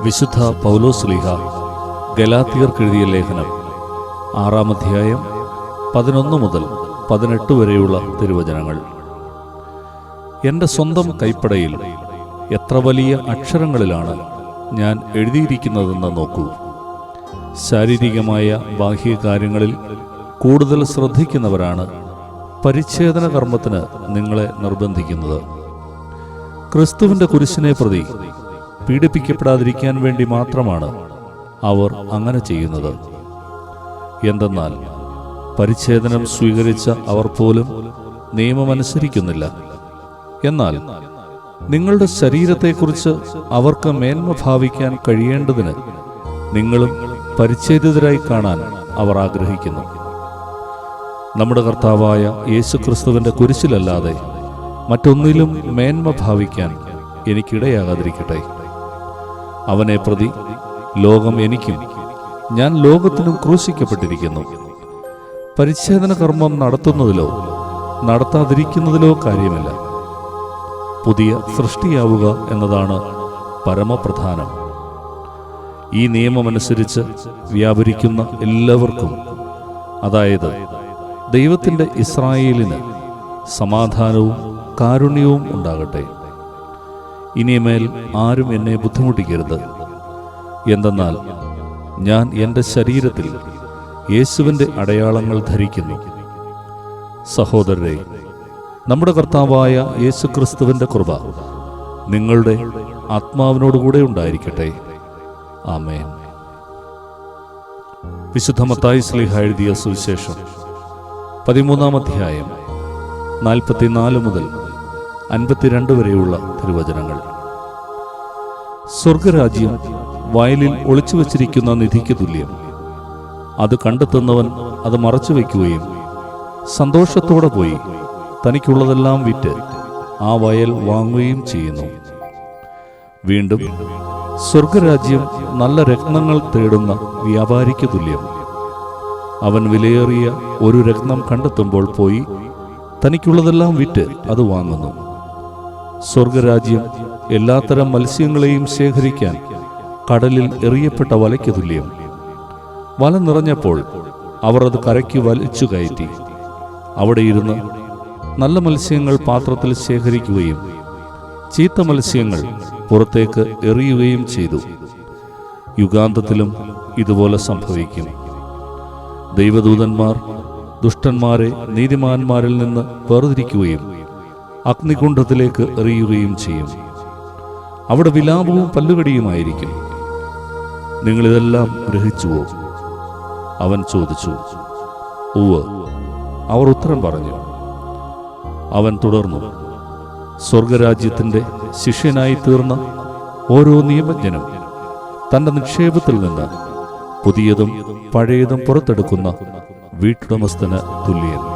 വിശുദ്ധ പൗലോസ്ലീഹ ഗലാത്തിയർക്കെഴുതിയ ലേഖനം ആറാം അധ്യായം പതിനൊന്ന് മുതൽ പതിനെട്ട് വരെയുള്ള തിരുവചനങ്ങൾ. എന്റെ സ്വന്തം കൈപ്പടയിൽ എത്ര വലിയ അക്ഷരങ്ങളിലാണ് ഞാൻ എഴുതിയിരിക്കുന്നതെന്ന് നോക്കൂ. ശാരീരികമായ ബാഹ്യ കാര്യങ്ങളിൽ കൂടുതൽ ശ്രദ്ധിക്കുന്നവരാണ് പരിച്ഛേദന കർമ്മത്തിന് നിങ്ങളെ നിർബന്ധിക്കുന്നത്. ക്രിസ്തുവിന്റെ കുരിശിനെ പ്രതി പീഡിപ്പിക്കപ്പെടാതിരിക്കാൻ വേണ്ടി മാത്രമാണ് അവർ അങ്ങനെ ചെയ്യുന്നത്. എന്തെന്നാൽ പരിച്ഛേദനം സ്വീകരിച്ച അവർ പോലും നിയമമനുസരിക്കുന്നില്ല എന്നാൽ നിങ്ങളുടെ ശരീരത്തെക്കുറിച്ച് അവർക്ക് മേന്മ ഭാവിക്കാൻ കഴിയേണ്ടതിന് നിങ്ങളും പരിച്ഛേദിതരായി കാണാൻ അവർ ആഗ്രഹിക്കുന്നു. നമ്മുടെ കർത്താവായ യേശുക്രിസ്തുവിന്റെ കുരിശിലല്ലാതെ മറ്റൊന്നിലും മേന്മ ഭാവിക്കാൻ എനിക്കിടയാകാതിരിക്കട്ടെ. അവനെ പ്രതി ലോകം എനിക്കും ഞാൻ ലോകത്തിനും ക്രൂശിക്കപ്പെട്ടിരിക്കുന്നു. പരിച്ഛേദന കർമ്മം നടത്തുന്നതിലോ നടത്താതിരിക്കുന്നതിലോ കാര്യമില്ല. പുതിയ സൃഷ്ടിയാവുക എന്നതാണ് പരമപ്രധാനം. ഈ നിയമമനുസരിച്ച് വ്യാപരിക്കുന്ന എല്ലാവർക്കും അതായത് ദൈവത്തിന്റെ ഇസ്രായേലിന് സമാധാനവും കാരുണ്യവും ഉണ്ടാകട്ടെ. ഇനിമേൽ ആരും എന്നെ ബുദ്ധിമുട്ടിക്കരുത്. എന്തെന്നാൽ ഞാൻ എന്റെ ശരീരത്തിൽ യേശുവിന്റെ അടയാളങ്ങൾ ധരിക്കുന്നു. സഹോദരരെ നമ്മുടെ കർത്താവായ യേശുക്രിസ്തുവിന്റെ കൃപ നിങ്ങളുടെ ആത്മാവിനോടുകൂടെ ഉണ്ടായിരിക്കട്ടെ. ആമേൻ. വിശുദ്ധ മത്തായി സ്ലിഹ എഴുതിയ സുവിശേഷം പതിമൂന്നാം അധ്യായം നാൽപ്പത്തിനാല് മുതൽ അൻപത്തിരണ്ട് വരെയുള്ള തിരുവചനങ്ങൾ. സ്വർഗരാജ്യം വയലിൽ ഒളിച്ചു വച്ചിരിക്കുന്ന നിധിക്ക് തുല്യം. അത് കണ്ടെത്തുന്നവൻ അത് മറച്ചു വയ്ക്കുകയും സന്തോഷത്തോടെ പോയി തനിക്കുള്ളതെല്ലാം വിറ്റ് ആ വയൽ വാങ്ങുകയും ചെയ്യുന്നു. വീണ്ടും സ്വർഗരാജ്യം നല്ല രത്നങ്ങൾ തേടുന്ന വ്യാപാരിക്ക് തുല്യം. അവൻ വിലയേറിയ ഒരു രത്നം കണ്ടെത്തുമ്പോൾ പോയി തനിക്കുള്ളതെല്ലാം വിറ്റ് അത് വാങ്ങുന്നു. സ്വർഗരാജ്യം എല്ലാത്തരം മത്സ്യങ്ങളെയും ശേഖരിക്കാൻ കടലിൽ എറിയപ്പെട്ട വലയ്ക്ക് തുല്യം. വല നിറഞ്ഞപ്പോൾ അവർ അത് കരയ്ക്ക് വലിച്ചു കയറ്റി. അവിടെ ഇരുന്ന് നല്ല മത്സ്യങ്ങൾ പാത്രത്തിൽ ശേഖരിക്കുകയും ചീത്ത മത്സ്യങ്ങൾ പുറത്തേക്ക് എറിയുകയും ചെയ്തു. യുഗാന്തത്തിലും ഇതുപോലെ സംഭവിക്കും. ദൈവദൂതന്മാർ ദുഷ്ടന്മാരെ നീതിമാന്മാരിൽ നിന്ന് വേർതിരിക്കുകയും അഗ്നികുണ്ഡത്തിലേക്ക് എറിയുകയും ചെയ്യും. അവിടെ വിലാപവും പല്ലുകടിയുമായിരിക്കും. നിങ്ങളിതെല്ലാം ഗ്രഹിച്ചുവോ? അവൻ ചോദിച്ചു. ഉവ് അവർ ഉത്തരം പറഞ്ഞു. അവൻ തുടർന്നു. സ്വർഗരാജ്യത്തിന്റെ ശിഷ്യനായി തീർന്ന ഓരോ നിയമജ്ഞനും തന്റെ നിക്ഷേപത്തിൽ നിന്ന് പുതിയതും പഴയതും പുറത്തെടുക്കുന്ന വീട്ടുടമസ്ഥന് തുല്യൻ.